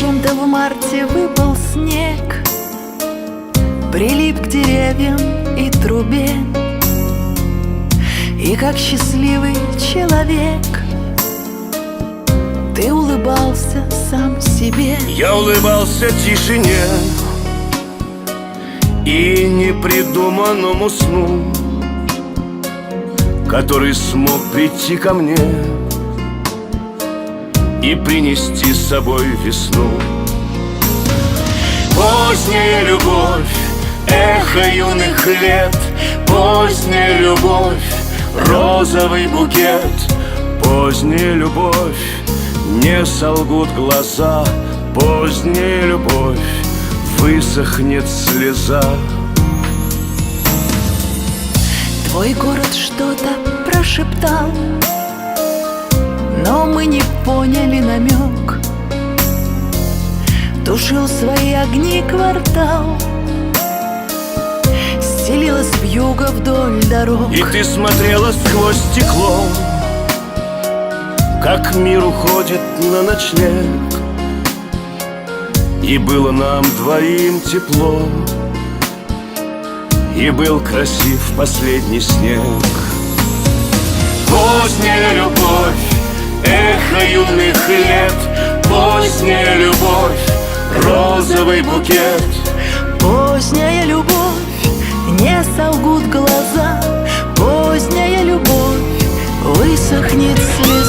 Зачем-то в марте выпал снег Прилип к деревьям и трубе. И как счастливый человек Ты улыбался сам себе. Я улыбался тишине И непридуманному сну Который смог прийти ко мне И принести с собой весну. Поздняя любовь, эхо юных лет Поздняя любовь, розовый букет. Поздняя любовь, не солгут глаза. Поздняя любовь, высохнет слеза. Твой город что-то прошептал Но мы не поняли намек. Тушил свои огни квартал. Стелилась вьюга вдоль дорог. И ты смотрела сквозь стекло Как мир уходит на ночлег. И было нам двоим тепло И был красив последний снег. Поздняя любовь, эхо юных лет. Поздняя любовь, розовый букет. Поздняя любовь, не солгут глаза. Поздняя любовь, высохнет слеза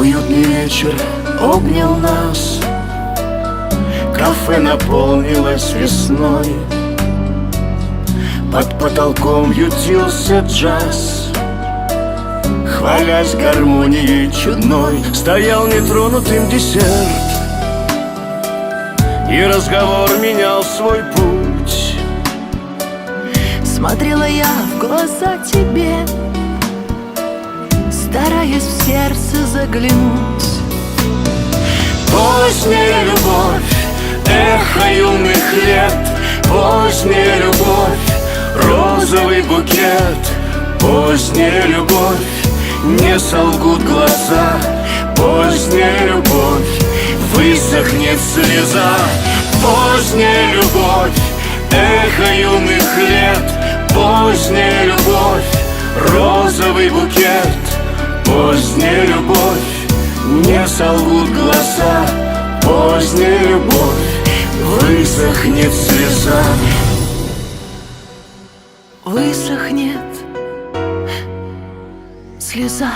Уютный вечер обнял нас. Кафе наполнилось весной. Под потолком ютился джаз. Хвалясь гармонией чудной Стоял нетронутым десерт. И разговор менял свой путь. Смотрела я в глаза тебе заглянуть. Поздняя любовь, эхо юных лет. Поздняя любовь, розовый букет. Поздняя любовь, не солгут глаза. Поздняя любовь, высохнет слеза. Поздняя любовь, эхо юных лет. Поздняя любовь, розовый букет. Поздняя любовь, не солгут глаза. Поздняя любовь, высохнет слеза. Высохнет слеза